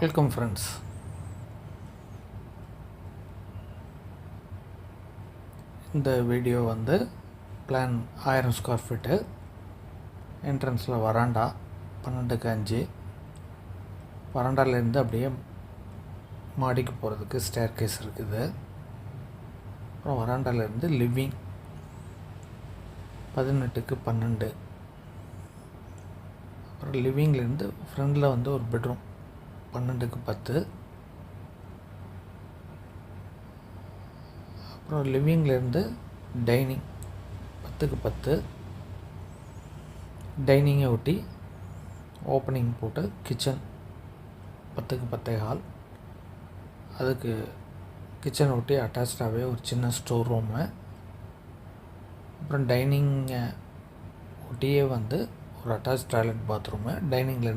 Welcome friends இந்த video வந்து plan ஆயிரம் ஸ்கொயர் ஃபீட்டு என்ட்ரன்ஸில் வராண்டா பன்னெண்டுக்கு அஞ்சு. வராண்டாலேருந்து அப்படியே மாடிக்கு போகிறதுக்கு ஸ்டேர் கேஸ் இருக்குது. அப்புறம் வராண்டாலேருந்து லிவிங் பதினெட்டுக்கு பன்னெண்டு. அப்புறம் லிவிங்லேருந்து ஃப்ரெண்டில் வந்து ஒரு பெட்ரூம் பன்னெண்டுக்கு பத்து. அப்புறம் லிவிங்லேருந்து டைனிங் பத்துக்கு பத்து. டைனிங்கை ஒட்டி ஓப்பனிங் போட்டு கிச்சன் பத்துக்கு பத்தே ஹால். அதுக்கு கிச்சனை ஒட்டி அட்டாச்சாகவே ஒரு சின்ன ஸ்டோர் ரூமு. அப்புறம் டைனிங்கை ஒட்டியே வந்து ஒரு அட்டாச் டாய்லெட் பாத்ரூமு. டைனிங்லேருந்து